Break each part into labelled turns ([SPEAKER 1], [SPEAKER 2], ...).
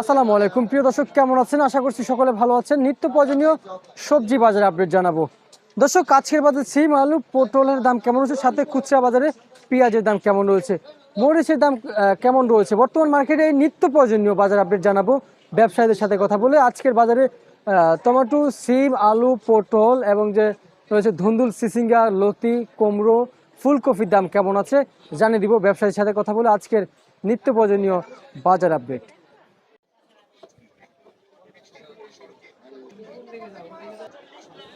[SPEAKER 1] আসসালামু আলাইকুম। প্রিয় দর্শক, কেমন আছেন? আশা করছি সকলে ভালো আছেন। নিত্য প্রয়োজনীয় সবজি বাজার আপডেট জানাব। দর্শক, আজকের বাজারে সিম, আলু, পটলের দাম কেমন রয়েছে? সাথে খুচরা বাজারে পেঁয়াজের দাম কেমন রয়েছে? মরিচের দাম কেমন রয়েছে? বর্তমান মার্কেটে নিত্য প্রয়োজনীয় বাজার আপডেট জানাব। ব্যবসায়ীদের সাথে কথা বলে আজকের বাজারে টমেটো, সিম, আলু, পটল এবং যে রয়েছে ধুন্দুল, সিসিঙ্গা, লতি, কুমড়ো, ফুলকপির দাম কেমন আছে জানিয়ে দিব। ব্যবসায়ীর সাথে কথা বলে আজকের নিত্য প্রয়োজনীয় বাজার আপডেট।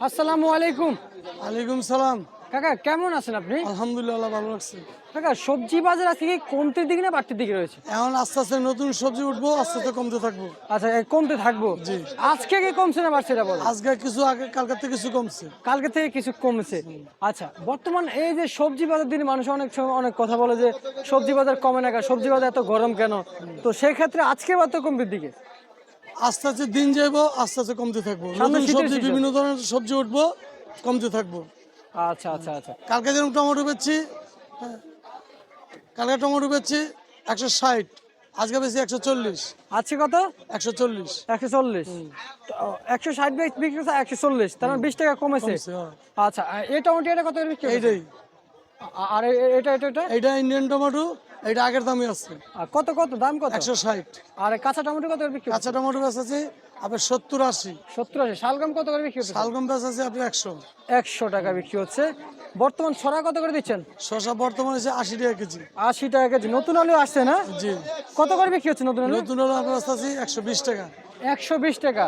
[SPEAKER 1] আসসালামু আলাইকুম।
[SPEAKER 2] আলাইকুম সালাম।
[SPEAKER 1] কাকা কেমন আছেন আপনি?
[SPEAKER 2] আলহামদুলিল্লাহ ভালো লাগছে
[SPEAKER 1] কাকা সবজি বাজার আজকে কি কমতির দিকে না বাড়তির দিকে রয়েছে?
[SPEAKER 2] এখন আস্তে আস্তে নতুন সবজি উঠবো আস্তে আস্তে কমতে থাকব।
[SPEAKER 1] আচ্ছা কমতে থাকব?
[SPEAKER 2] জি।
[SPEAKER 1] আজকে কি কমছে না বাড়ছে এটা বলো?
[SPEAKER 2] আজকে কিছু আগে কালকার থেকে কিছু কমছে।
[SPEAKER 1] কালকে থেকে কিছু কমছে। আচ্ছা বর্তমান এই যে সবজি বাজার দিনে মানুষ অনেক সময় অনেক কথা বলে যে সবজি বাজার কমে না সবজি বাজার এত গরম কেন? তো সেক্ষেত্রে আজকে বাদ তো কমতির দিকে।
[SPEAKER 2] আস্তে আস্তে দিন যাইবো আস্তে আস্তে কমতে থাকব। নতুন সবজি বিভিন্ন ধরনের সবজি উঠবো কমতে থাকব।
[SPEAKER 1] আচ্ছা আচ্ছা আচ্ছা।
[SPEAKER 2] কালকে যেরকম টমেটো বেচছি হ্যাঁ, কালকে টমেটো বেচছি একশো ষাট আজকে বেশি একশো চল্লিশ।
[SPEAKER 1] আজকে কত?
[SPEAKER 2] একশো চল্লিশ।
[SPEAKER 1] একশো চল্লিশ। একশো ষাট বিক্রি করছে একশো চল্লিশ তার মানে বিশ টাকা কমেছে।
[SPEAKER 2] হ্যাঁ।
[SPEAKER 1] আচ্ছা এই টমেটো এটা কত করে বিক্রি?
[SPEAKER 2] এইটাই।
[SPEAKER 1] আর এটা এটা এটা?
[SPEAKER 2] এইটা ইন্ডিয়ান টমেটো এইটা আগের দামই আছে।
[SPEAKER 1] আর কত কত? দাম কত?
[SPEAKER 2] একশো ষাট।
[SPEAKER 1] আর কাঁচা টমেটো কত করে বিক্রি
[SPEAKER 2] কাঁচা টমেটো বেচেছি আপনার সত্তর আশি।
[SPEAKER 1] সত্তর আছে শালগম কত করে বিক্রি হচ্ছে?
[SPEAKER 2] শালগম বেচেছি আপনি একশো।
[SPEAKER 1] একশো টাকা বিক্রি হচ্ছে। বর্তমান ছড়া কত করে দিচ্ছেন?
[SPEAKER 2] শসা বর্তমানে হচ্ছে আশি টাকা কেজি।
[SPEAKER 1] আশি টাকা কেজি। নতুন আলু আসছে না?
[SPEAKER 2] জি।
[SPEAKER 1] কত করে বিক্রি হচ্ছে নতুন আলু?
[SPEAKER 2] নতুন হলো আপনার আসতেছি একশো বিশ টাকা।
[SPEAKER 1] একশো বিশ টাকা।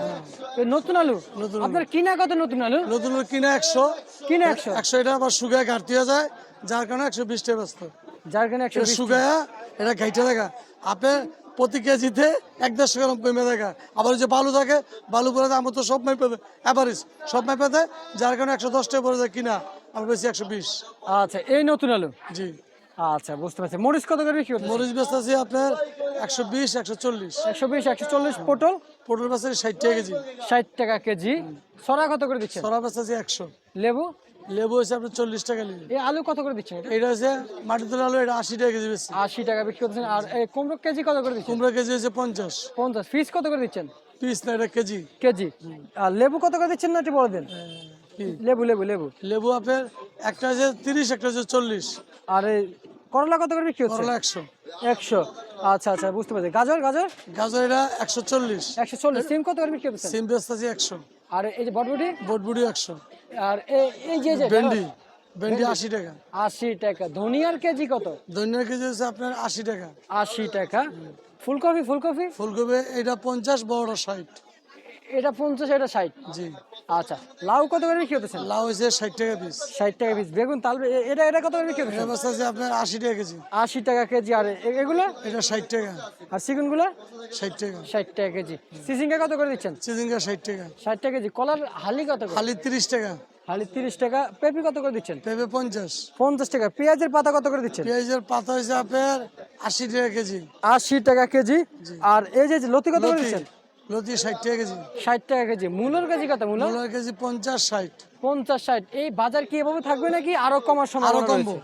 [SPEAKER 1] এই নতুন আলু?
[SPEAKER 2] নতুন আলু।
[SPEAKER 1] আপনার কিনা কত নতুন আলু?
[SPEAKER 2] নতুন হলো কিনা একশো।
[SPEAKER 1] কিনা একশো।
[SPEAKER 2] একশো এটা আবার শুকায় ঘাটতি হয়ে যায় যার কারণে একশো বিশ টাকা ব্যস্ত।
[SPEAKER 1] যার কারণে একশো
[SPEAKER 2] শুকায়া এটা ঘাইটে দেখা। আপনার প্রতি কেজিতে এক দেড়শো গ্রাম কমে দেখা। আবার ওই যে বালু থাকে বালু পরে আমার তো সব দেয় অ্যাভারেজ সব মাইপে দেয় যার কারণে একশো দশ টাকা পরে যায় কিনা আমার বেশি একশো বিশ।
[SPEAKER 1] আচ্ছা এই নতুন আলু?
[SPEAKER 2] জি।
[SPEAKER 1] আচ্ছা বুঝতে পারছি। মরিচ কত করে বিক্রি
[SPEAKER 2] মরিচ বেচতেছি আপনার একশো বিশ একশো চল্লিশ।
[SPEAKER 1] একশো বিশ একশো চল্লিশ পটল?
[SPEAKER 2] ষাট টাকা কেজি।
[SPEAKER 1] ষাট টাকা কেজি। ছড়া কত করে দিচ্ছেন?
[SPEAKER 2] সরা একশো।
[SPEAKER 1] লেবু?
[SPEAKER 2] লেবু হচ্ছে আপনার চল্লিশ টাকা
[SPEAKER 1] এই আলু কত করে দিচ্ছেন এটা?
[SPEAKER 2] হচ্ছে মাটি তোলা আলু এটা আশি টাকা কেজি বেশি।
[SPEAKER 1] আশি টাকা বিক্রি করতেছেন। আর এই কুমড়ো কেজি কত করে দিচ্ছেন?
[SPEAKER 2] কুমড়া কেজি হচ্ছে পঞ্চাশ।
[SPEAKER 1] পঞ্চাশ। ফিস কত করে দিচ্ছেন?
[SPEAKER 2] পিস না এটা কেজি।
[SPEAKER 1] কেজি। আর লেবু কত করে দিচ্ছেন না একটু বলে দেন? লেবু লেবু লেবু।
[SPEAKER 2] লেবু আপনার একটা হচ্ছে তিরিশ একটা হচ্ছে চল্লিশ।
[SPEAKER 1] আর এই করলা কত করে বিক্রি হচ্ছে?
[SPEAKER 2] করলা একশো।
[SPEAKER 1] একশো। আচ্ছা আচ্ছা বুঝতে পারছি। গাজর গাজর?
[SPEAKER 2] গাজর এটা একশো চল্লিশ।
[SPEAKER 1] একশো চল্লিশ। সিম কত করে বিক্রি হচ্ছে
[SPEAKER 2] সিম বেচতে আছে একশো।
[SPEAKER 1] আর এই যে বটবুটি?
[SPEAKER 2] বটবুড়ি একশো।
[SPEAKER 1] আর এই- এই যে যে
[SPEAKER 2] ভেন্ডি ভেন্ডি। আশি টাকা।
[SPEAKER 1] আশি টাকা। ধনিয়ার কেজি কত?
[SPEAKER 2] ধনিয়ার কেজি হচ্ছে আপনার আশি টাকা।
[SPEAKER 1] আশি টাকা। ফুলকপি ফুলকপি?
[SPEAKER 2] ফুলকপি এটা পঞ্চাশ বড় ষাট।
[SPEAKER 1] এটা পঞ্চাশ এটা ষাট।
[SPEAKER 2] জি।
[SPEAKER 1] আচ্ছা লাউ কত করে বিক্রি হতেছে?
[SPEAKER 2] লাউ হচ্ছে ষাট টাকা পিস
[SPEAKER 1] ষাট টাকা পিস বেগুন তাল এটা এটা কত করে বিক্রি হতেছে?
[SPEAKER 2] এটা আছে আপনার আশি টাকা কেজি।
[SPEAKER 1] আশি টাকা কেজি আর এগুলো?
[SPEAKER 2] এটা ষাট টাকা।
[SPEAKER 1] আর সিগুনগুলো?
[SPEAKER 2] ষাট টাকা।
[SPEAKER 1] ষাট টাকা কেজি। সিসিঙ্গা কত করে দিচ্ছেন?
[SPEAKER 2] চিজিঙ্গা ষাট টাকা।
[SPEAKER 1] ষাট টাকা কেজি। কলার হালি কত
[SPEAKER 2] খালি তিরিশ টাকা।
[SPEAKER 1] হালি তিরিশ টাকা। পেঁপি কত করে দিচ্ছেন?
[SPEAKER 2] পেঁপে পঞ্চাশ।
[SPEAKER 1] পঞ্চাশ টাকা। পেঁয়াজের পাতা কত করে দিচ্ছেন?
[SPEAKER 2] পেঁয়াজের পাতা হয়েছে আপনার আশি টাকা কেজি।
[SPEAKER 1] আশি টাকা কেজি। আর এই যে লতি কত করে দিচ্ছেন?
[SPEAKER 2] লতি ষাট টাকা কেজি।
[SPEAKER 1] টাকা কেজি। মূলর কত?
[SPEAKER 2] মূলার
[SPEAKER 1] এই বাজার কি এভাবে থাকবে নাকি আরও কমার সময়
[SPEAKER 2] আরও কমবো।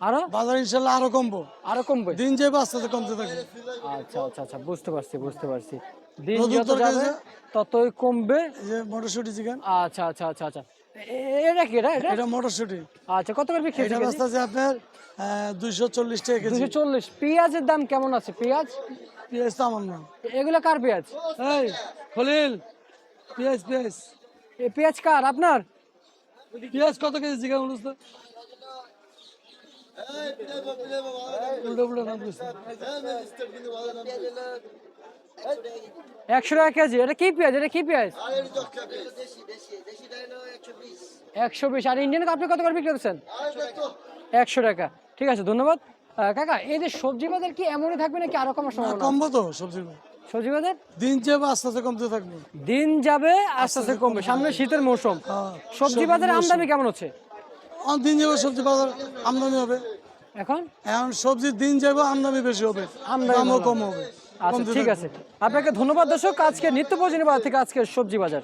[SPEAKER 1] আরও?
[SPEAKER 2] বাজার ইনশাল্লাহ আরও কমবো।
[SPEAKER 1] আরও কমবে?
[SPEAKER 2] দিন যাবে আস্তে আস্তে কমতে থাকবে
[SPEAKER 1] আচ্ছা আচ্ছা আচ্ছা বুঝতে পারছি বুঝতে পারছি। দিন যত যাবে ততই কমবে।
[SPEAKER 2] যে মটরশুটি চিকেন।
[SPEAKER 1] আচ্ছা আচ্ছা আচ্ছা আচ্ছা। এ- এটা কি? এটা এটা?
[SPEAKER 2] এটা মটরশুটি।
[SPEAKER 1] আচ্ছা কত করে বিক্রি
[SPEAKER 2] এটা
[SPEAKER 1] হচ্ছে
[SPEAKER 2] ব্যস্ত আপনার দুইশো চল্লিশ টাকা কেজি।
[SPEAKER 1] চল্লিশ। পেঁয়াজের দাম কেমন আছে? পেঁয়াজ?
[SPEAKER 2] পেঁয়াজ তো আমার না
[SPEAKER 1] এগুলো কার পেঁয়াজ?
[SPEAKER 2] এই খলিল। পেঁয়াজ পেঁয়াজ।
[SPEAKER 1] এ পেঁয়াজ কার? আপনার?
[SPEAKER 2] পেঁয়াজ কত কেজি চিকেন বলুন তো? উল্টো উল্টো।
[SPEAKER 1] একশো টাকা কেজি। এটা কি পেঁয়াজ? এটা কি পেঁয়াজ? একশো বিশ। আর ইন্ডিয়ান আপনি কত করে বিক্রি করছেন একশো টাকা। ঠিক আছে ধন্যবাদ। কাকা এই যে সবজি বাজার কি এমনই থাকবে নাকি আরও কমার সম্ভাবনা?
[SPEAKER 2] কমবো তো সবজির দাম।
[SPEAKER 1] সবজি বাজার?
[SPEAKER 2] দিন যাবে আস্তে আস্তে কমতে থাকবে।
[SPEAKER 1] দিন যাবে আস্তে আস্তে কমবে। সামনে শীতের মৌসুম।
[SPEAKER 2] হ্যাঁ,
[SPEAKER 1] সবজি বাজারে আমদানি কেমন হচ্ছে?
[SPEAKER 2] দিন যাবে সবজি বাজার আমদানি হবে।
[SPEAKER 1] এখন?
[SPEAKER 2] এখন সবজির দিন যাবে আমদানি বেশি হবে।
[SPEAKER 1] আমদানি
[SPEAKER 2] কম হবে।
[SPEAKER 1] আচ্ছা ঠিক আছে। আপনাকে ধন্যবাদ দর্শক আজকে নিত্য প্রয়োজনীয় বাজার থেকে আজকে সবজি বাজার।